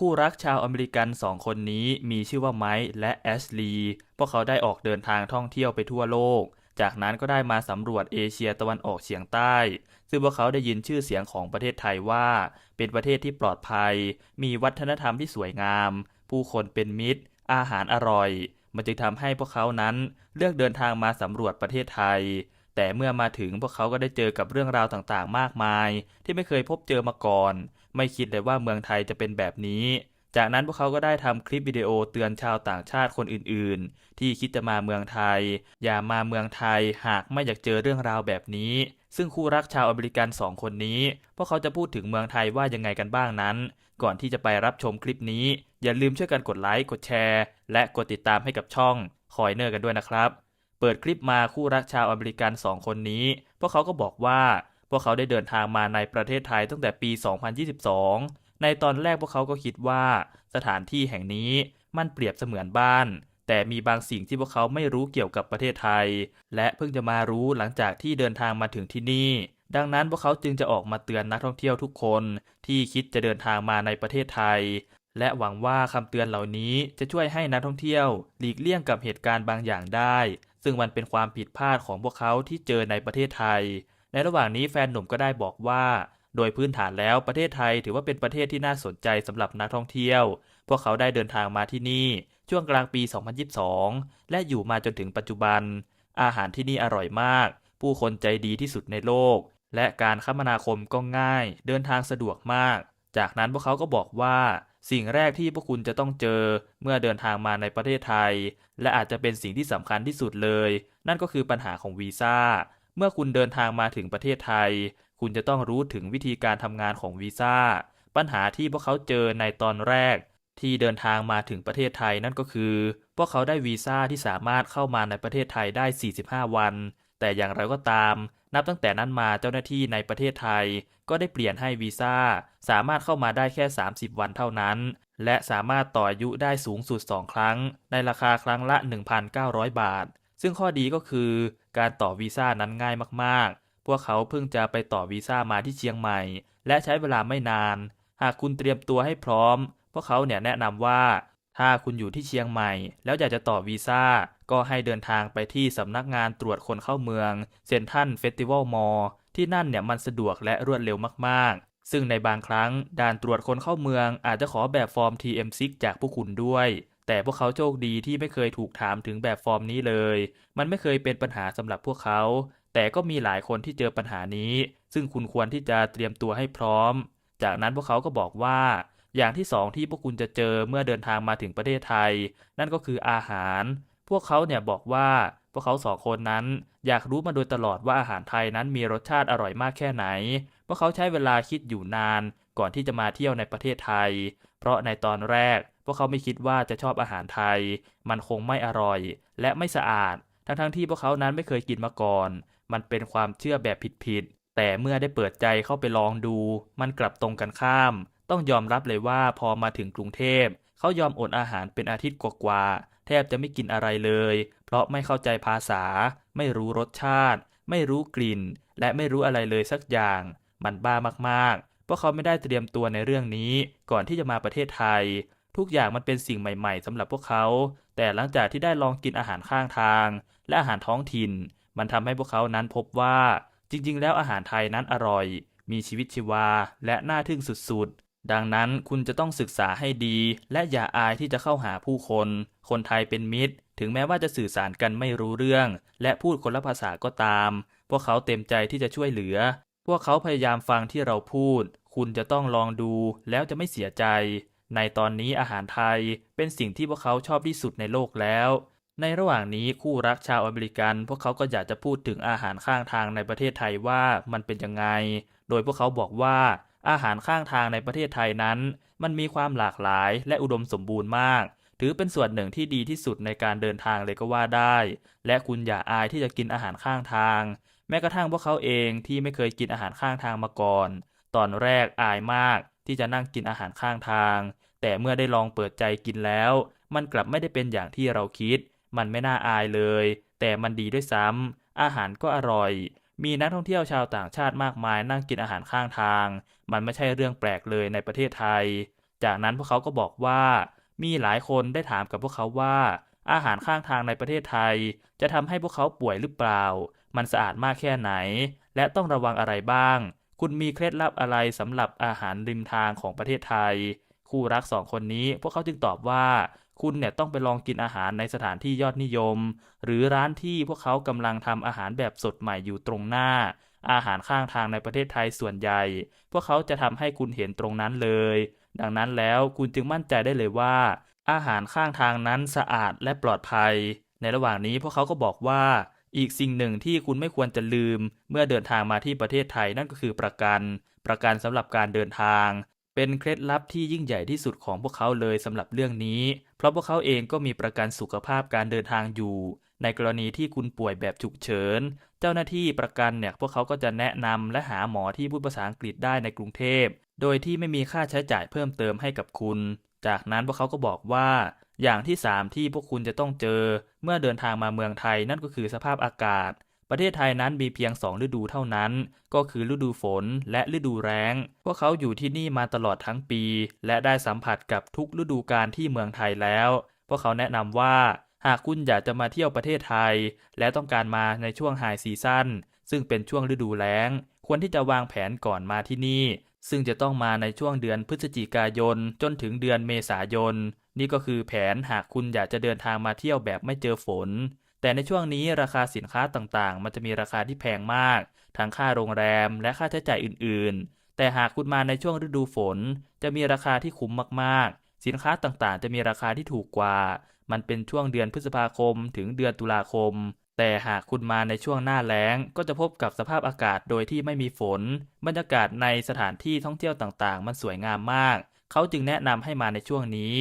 คู่รักชาวอเมริกันสองคนนี้มีชื่อว่าไมค์และแอชลีย์พวกเขาได้ออกเดินทางท่องเที่ยวไปทั่วโลก จากนั้นก็ได้มาสำรวจเอเชียตะวันออกเฉียงใต้ ซึ่งพวกเขาได้ยินชื่อเสียงของประเทศไทยว่า เป็นประเทศที่ปลอดภัย มีวัฒนธรรมที่สวยงาม ผู้คนเป็นมิตร อาหารอร่อย มันจึงทำให้พวกเขานั้นเลือกเดินทางมาสำรวจประเทศไทย แต่เมื่อมาถึงพวกเขาก็ได้เจอกับเรื่องราวต่างๆ มากมาย ที่ไม่เคยพบเจอมาก่อน ไม่คิดเลยว่าเมืองไทยจะเป็นแบบนี้ จากนั้นพวกเขาก็ได้ทำคลิปวิดีโอเตือนชาวต่างชาติคนอื่นๆ ที่คิดจะมาเมืองไทย อย่ามาเมืองไทยหากไม่อยากเจอเรื่องราวแบบนี้ ซึ่งคู่รักชาวอเมริกันสองคนนี้ พวกเขาจะพูดถึงเมืองไทยว่ายังไงกันบ้างนั้น ก่อนที่จะไปรับชมคลิปนี้ อย่าลืมช่วยกันกดไลค์กดแชร์ และกดติดตามให้กับช่องคอยเนอร์กันด้วยนะครับ เปิดคลิปมาคู่รักชาวอเมริกันสองคนนี้ พวกเขาก็บอกว่า พวกเขาได้เดินทางมาในประเทศไทยตั้งแต่ปี 2022 ในตอนแรกพวกเขาก็คิดว่า สถานที่แห่งนี้มันเปรียบเสมือนบ้าน แต่มีบางสิ่งที่พวกเขาไม่รู้เกี่ยวกับประเทศไทย และเพิ่งจะมารู้หลังจากที่เดินทางมาถึงที่นี่ ดังนั้นพวกเขาจึงจะออกมาเตือนนักท่องเที่ยวทุกคน ที่คิดจะเดินทางมาในประเทศไทยและหวังว่าคำเตือนเหล่านี้จะช่วยให้นักท่องเที่ยว หลีกเลี่ยงกับเหตุการณ์บางอย่างได้ ซึ่งมันเป็นความผิดพลาดของพวกเขาที่เจอในประเทศไทย ในระหว่างนี้แฟนหนุ่มก็ได้บอกว่า โดยพื้นฐานแล้วประเทศไทยถือว่าเป็นประเทศที่น่าสนใจสำหรับนักท่องเที่ยว พวกเขาได้เดินทางมาที่นี่ ช่วงกลางปี 2022 และอยู่มาจนถึงปัจจุบัน อาหารที่นี่อร่อยมาก ผู้คนใจดีที่สุดในโลก และการคมนาคมก็ง่าย เดินทางสะดวกมาก จากนั้นพวกเขาก็บอกว่า สิ่งแรกที่พวกคุณจะต้องเจอเมื่อเดินทางมาในประเทศไทย และอาจจะเป็นสิ่งที่สำคัญที่สุดเลย นั่นก็คือปัญหาของวีซ่า เมื่อคุณเดินทางมาถึงประเทศไทย คุณจะต้องรู้ถึงวิธีการทำงานของวีซ่า ปัญหาที่พวกเขาเจอในตอนแรก ที่เดินทางมาถึงประเทศไทยนั่นก็คือ พวกเขาได้วีซ่าที่สามารถเข้ามาในประเทศไทยได้ 45 วัน แต่อย่างไรก็ตาม นับตั้งแต่นั้นมาเจ้าหน้าที่ในประเทศไทย ก็ได้เปลี่ยนให้วีซ่า สามารถเข้ามาได้แค่ 30 วันเท่านั้น และสามารถต่ออายุได้สูงสุด 2 ครั้ง ในราคาครั้งละ 1,900 บาท ซึ่งข้อดีก็คือ การต่อวีซ่านั้นง่ายมากๆ พวกเขาเพิ่งจะไปต่อวีซ่ามาที่เชียงใหม่ และใช้เวลาไม่นาน หากคุณเตรียมตัวให้พร้อม พวกเขาเนี่ยแนะนำว่า ถ้าคุณอยู่ที่เชียงใหม่ แล้วอยากจะต่อวีซ่า ก็ให้เดินทางไปที่สำนักงานตรวจคนเข้าเมืองเซนทันเฟสติวัลมอลที่นั่นเนี่ยมันสะดวกและรวดเร็วมากๆ ซึ่งในบางครั้งด่านตรวจคนเข้าเมืองอาจจะขอแบบฟอร์ม TM6 จากผู้คุณด้วย แต่พวกเขาโชคดีที่ไม่เคยถูกถามถึงแบบฟอร์มนี้เลย มันไม่เคยเป็นปัญหาสำหรับพวกเขา แต่ก็มีหลายคนที่เจอปัญหานี้ ซึ่งคุณควรที่จะเตรียมตัวให้พร้อม จากนั้นพวกเขาก็บอกว่าอย่างที่สองที่พวกคุณจะเจอเมื่อเดินทางมาถึงประเทศไทย นั่นก็คืออาหาร พวกเขาเนี่ยบอกว่าพวกเขาสองคนนั้น อยากรู้มาโดยตลอดว่าอาหารไทยนั้นมีรสชาติอร่อยมากแค่ไหน พวกเขาใช้เวลาคิดอยู่นานก่อนที่จะมาเที่ยวในประเทศไทย เพราะในตอนแรก พวกเขาไม่คิดว่าจะชอบอาหารไทย มันคงไม่อร่อย และไม่สะอาด ทั้งๆทที่พวกเขานั้นไม่เคยกินมาก่อน มันเป็นความเชื่อแบบผิดๆ แต่เมื่อได้เปิดใจเข้าไปลองดู มันกลับตรงกันข้าม ต้องยอมรับเลยว่าพอมาถึงกรุงเทพ เขายอมอดอาหารเป็นอาทิตย์กว่าๆ แทบจะไม่กินอะไรเลย เพราะไม่เข้าใจภาษา ไม่รู้รสชาติ ไม่รู้กลิ่น และไม่รู้อะไรเลยสักอย่าง มันบ้ามากๆ เพราะเขาไม่ได้เตรียมตัวในเรื่องนี้ ก่อนที่จะมาประเทศไทย ทุกอย่างมันเป็นสิ่งใหม่ ๆสำหรับพวกเขา แต่หลังจากที่ได้ลองกินอาหารข้างทาง และอาหารท้องถิ่น มันทำให้พวกเขานั้นพบว่า จริง ๆ แล้วอาหารไทยนั้นอร่อย มีชีวิตชีวา และน่าทึ่งสุดๆ ดังนั้นคุณจะต้องศึกษาให้ดี และอย่าอายที่จะเข้าหาผู้คน คนไทยเป็นมิตร ถึงแม้ว่าจะสื่อสารกันไม่รู้เรื่อง และพูดคนละภาษาก็ตาม พวกเขาเต็มใจที่จะช่วยเหลือ พวกเขาพยายามฟังที่เราพูด คุณจะต้องลองดู แล้วจะไม่เสียใจ ในตอนนี้อาหารไทยเป็นสิ่งที่พวกเขาชอบที่สุดในโลกแล้ว ในระหว่างนี้คู่รักชาวอเมริกัน พวกเขาก็อยากจะพูดถึงอาหารข้างทางในประเทศไทยว่ามันเป็นยังไง โดยพวกเขาบอกว่า อาหารข้างทางในประเทศไทยนั้น มันมีความหลากหลายและอุดมสมบูรณ์มาก ถือเป็นส่วนหนึ่งที่ดีที่สุดในการเดินทางเลยก็ว่าได้ และคุณอย่าอายที่จะกินอาหารข้างทาง แม้กระทั่งพวกเขาเองที่ไม่เคยกินอาหารข้างทางมาก่อน ตอนแรกอายมากที่จะนั่งกินอาหารข้างทาง แต่เมื่อได้ลองเปิดใจกินแล้ว มันกลับไม่ได้เป็นอย่างที่เราคิด มันไม่น่าอายเลย แต่มันดีด้วยซ้ำอาหารก็อร่อย มีนักท่องเที่ยวชาวต่างชาติมากมายนั่งกินอาหารข้างทาง มันไม่ใช่เรื่องแปลกเลยในประเทศไทย จากนั้นพวกเขาก็บอกว่า มีหลายคนได้ถามกับพวกเขาว่า อาหารข้างทางในประเทศไทย จะทำให้พวกเขาป่วยหรือเปล่า มันสะอาดมากแค่ไหน และต้องระวังอะไรบ้าง คุณมีเคล็ดลับอะไรสำหรับอาหารริมทางของประเทศไทย คู่รักสองคนนี้พวกเขาจึงตอบว่า คุณเนี่ยต้องไปลองกินอาหารในสถานที่ยอดนิยม หรือร้านที่พวกเขากำลังทำอาหารแบบสดใหม่อยู่ตรงหน้า อาหารข้างทางในประเทศไทยส่วนใหญ่ พวกเขาจะทำให้คุณเห็นตรงนั้นเลย ดังนั้นแล้วคุณจึงมั่นใจได้เลยว่า อาหารข้างทางนั้นสะอาดและปลอดภัย ในระหว่างนี้พวกเขาก็บอกว่า อีกสิ่งหนึ่งที่คุณไม่ควรจะลืม เมื่อเดินทางมาที่ประเทศไทยนั่นก็คือประกัน ประกันสำหรับการเดินทาง เป็นเคล็ดลับที่ยิ่งใหญ่ที่สุดของพวกเขาเลยสำหรับเรื่องนี้ เพราะพวกเขาเองก็มีประกันสุขภาพการเดินทางอยู่ ในกรณีที่คุณป่วยแบบฉุกเฉิน เจ้าหน้าที่ประกันเนี่ยพวกเขาก็จะแนะนำและหาหมอที่พูดภาษาอังกฤษได้ในกรุงเทพ โดยที่ไม่มีค่าใช้จ่ายเพิ่มเติมให้กับคุณ จากนั้นพวกเขาก็บอกว่าอย่างที่ 3 ที่พวกคุณจะต้องเจอ เมื่อเดินทางมาเมืองไทยนั่นก็คือสภาพอากาศ ประเทศไทยนั้นมีเพียง 2 ฤดูเท่านั้น ก็คือฤดูฝนและฤดูแล้งพวกเขาอยู่ที่นี่มาตลอดทั้งปี และได้สัมผัสกับทุกฤดูกาลที่เมืองไทยแล้ว พวกเขาแนะนำว่า หากคุณอยากจะมาเที่ยวประเทศไทย และต้องการมาในช่วงไฮซีซั่นซึ่งเป็นช่วงฤดูแล้ง ควรที่จะวางแผนก่อนมาที่นี่ ซึ่งจะต้องมาในช่วงเดือนพฤศจิกายน จนถึงเดือนเมษายน นี่ก็คือแผนหากคุณอยากจะเดินทางมาเที่ยวแบบไม่เจอฝน แต่ในช่วงนี้ราคาสินค้าต่างๆ มันจะมีราคาที่แพงมาก ทั้งค่าโรงแรมและค่าใช้จ่ายอื่นๆ แต่หากคุณมาในช่วงฤดูฝน จะมีราคาที่คุ้มมากๆ สินค้าต่างๆ จะมีราคาที่ถูกกว่า มันเป็นช่วงเดือนพฤษภาคมถึงเดือนตุลาคม แต่หากคุณมาในช่วงหน้าแล้ง ก็จะพบกับสภาพอากาศโดยที่ไม่มีฝน บรรยากาศในสถานที่ท่องเที่ยวต่างๆ มันสวยงามมาก เขาจึงแนะนำให้มาในช่วงนี้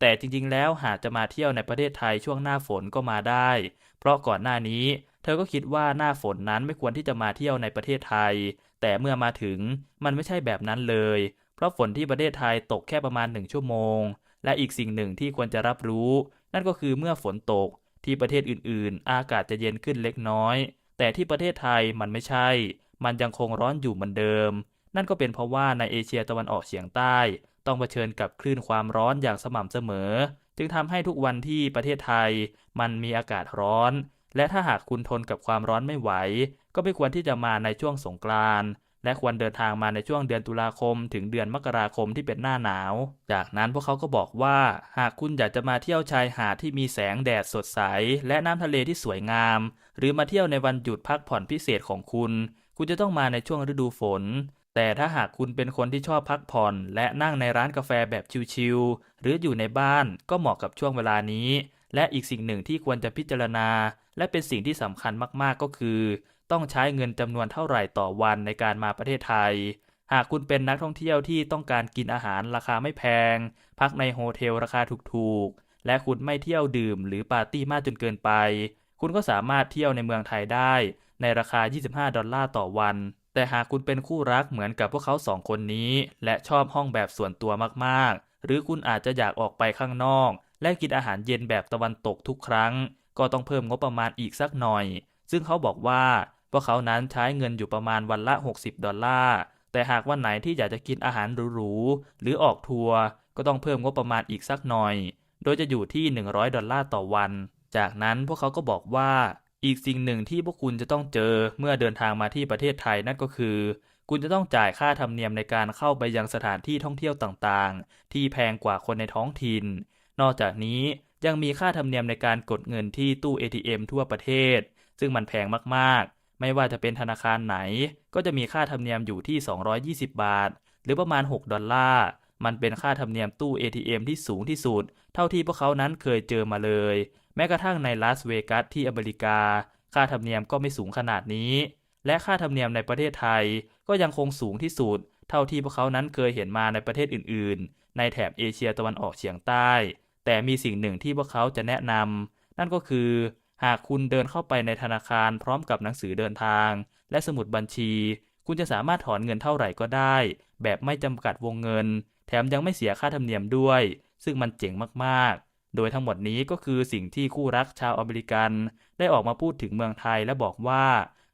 แต่จริงๆ แล้วหากจะมาเที่ยวในประเทศไทยช่วงหน้าฝนก็มาได้ เพราะก่อนหน้านี้ เธอก็คิดว่าหน้าฝนนั้นไม่ควรที่จะมาเที่ยวในประเทศไทย แต่เมื่อมาถึงมันไม่ใช่แบบนั้นเลย เพราะฝนที่ประเทศไทยตกแค่ประมาณหนึ่งชั่วโมง และอีกสิ่งหนึ่งที่ควรจะรับรู้ นั่นก็คือเมื่อฝนตกที่ประเทศอื่นๆ อากาศจะเย็นขึ้นเล็กน้อย แต่ที่ประเทศไทยมันไม่ใช่ มันยังคงร้อนอยู่เหมือนเดิม นั่นก็เป็นเพราะว่าในเอเชียตะวันออกเฉียงใต้ ต้องเผชิญกับคลื่นความร้อนอย่างสม่ำเสมอ จึงทำให้ทุกวันที่ประเทศไทย มันมีอากาศร้อน และถ้าหากคุณทนกับความร้อนไม่ไหว ก็ไม่ควรที่จะมาในช่วงสงกรานต์และควรเดินทางมาในช่วงเดือนตุลาคม ถึงเดือนมกราคมที่เป็นหน้าหนาว จากนั้นพวกเขาก็บอกว่า หากคุณอยากจะมาเที่ยวชายหาดที่มีแสงแดดสดใส และน้ำทะเลที่สวยงาม หรือมาเที่ยวในวันหยุดพักผ่อนพิเศษของคุณ คุณจะต้องมาในช่วงฤดูฝน แต่ถ้าหากคุณเป็นคนที่ชอบพักผ่อน และนั่งในร้านกาแฟแบบชิลๆหรืออยู่ในบ้านก็เหมาะกับช่วงเวลานี้ และอีกสิ่งหนึ่งที่ควรจะพิจารณา และเป็นสิ่งที่สำคัญมากๆก็คือ ต้องใช้เงินจำนวนเท่าไหร่ต่อวันในการมาประเทศไทย หากคุณเป็นนักท่องเที่ยวที่ต้องการกินอาหารราคาไม่แพง พักในโฮเทลราคาถูกๆ และคุณไม่เที่ยวดื่ม หรือปาร์ตี้มากจนเกินไป คุณก็สามารถเที่ยวในเมืองไทยได้ ในราคา 25 ดอลลาร์ต่อวัน แต่หากคุณเป็นคู่รักเหมือนกับพวกเขาสองคนนี้ และชอบห้องแบบส่วนตัวมากๆ หรือคุณอาจจะอยากออกไปข้างนอก และกินอาหารเย็นแบบตะวันตกทุกครั้ง ก็ต้องเพิ่มงบประมาณอีกสักหน่อย ซึ่งเขาบอกว่าพวกเขานั้นใช้เงินอยู่ประมาณวันละ 60 ดอลลาร์ แต่หากวันไหนที่อยากจะกินอาหารหรูๆ หรือออกทัวร์ก็ต้องเพิ่มงบประมาณอีกสักหน่อย โดยจะอยู่ที่ 100 ดอลลาร์ต่อวัน จากนั้นพวกเขาก็บอกว่า อีกสิ่งหนึ่งที่พวกคุณจะต้องเจอเมื่อเดินทางมาที่ประเทศไทยนั่นก็คือ คุณจะต้องจ่ายค่าธรรมเนียมในการเข้าไปยังสถานที่ท่องเที่ยวต่างๆ ที่แพงกว่าคนในท้องถิ่น นอกจากนี้ยังมีค่าธรรมเนียมในการกดเงินที่ตู้ ATM ทั่วประเทศ ซึ่งมันแพงมากๆ ไม่ว่าจะเป็นธนาคารไหน ก็จะมีค่าธรรมเนียมอยู่ที่ 220 บาท หรือประมาณ 6 ดอลลาร์มันเป็นค่าธรรมเนียมตู้ ATM ที่สูงที่สุด เท่าที่พวกเขานั้นเคยเจอมาเลย แม้กระทั่งในลาสเวกัสที่อเมริกา ค่าธรรมเนียมก็ไม่สูงขนาดนี้ และค่าธรรมเนียมในประเทศไทยก็ยังคงสูงที่สุด เท่าที่พวกเขานั้นเคยเห็นมาในประเทศอื่น ๆ ในแถบเอเชียตะวันออกเฉียงใต้ แต่มีสิ่งหนึ่งที่พวกเขาจะแนะนำนั่นก็คือ หากคุณเดินเข้าไปในธนาคารพร้อมกับหนังสือเดินทาง และสมุดบัญชี คุณจะสามารถถอนเงินเท่าไหร่ก็ได้ แบบไม่จำกัดวงเงิน แถมยังไม่เสียค่าธรรมเนียมด้วย ซึ่งมันเจ๋งมากๆ โดยทั้งหมดนี้ก็คือสิ่งที่คู่รักชาวอเมริกัน ได้ออกมาพูดถึงเมืองไทยและบอกว่า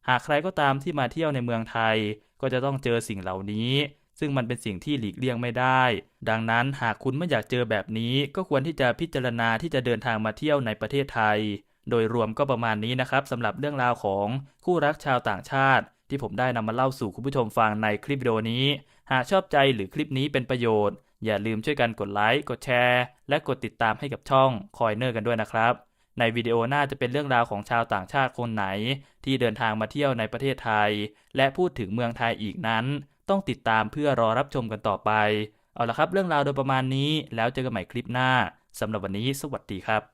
หากใครก็ตามที่มาเที่ยวในเมืองไทย ก็จะต้องเจอสิ่งเหล่านี้ซซึ่งมันเป็นสิ่งที่หลีกเลี่ยงไม่ได้ ดังนั้นหากคุณไม่อยากเจอแบบนี้ก็ควรที่จะพิจารณาที่จะเดินทางมาเที่ยวในประเทศไทย โดยรวมก็ประมาณนี้นะครับสำหรับเรื่องราวของคู่รักชาวต่างชาติ ที่ผมได้นำมาเล่าสู่คุณผู้ชมฟังในคลิปวิดีโอนี้ หากชอบใจหรือคลิปนี้เป็นประโยชน์ อย่าลืมช่วยกันกดไลค์กดแชร์ และกดติดตามให้กับช่องคอยเนอร์กันด้วยนะครับ ในวิดีโอหน้าจะเป็นเรื่องราวของชาวต่างชาติคนไหน ที่เดินทางมาเที่ยวในประเทศไทย และพูดถึงเมืองไทยอีกนั้น ต้องติดตามเพื่อรอรับชมกันต่อไป เอาละครับ เรื่องราวโดยประมาณนี้ แล้วเจอกันใหม่คลิปหน้าสำหรับวันนี้ สวัสดีครับ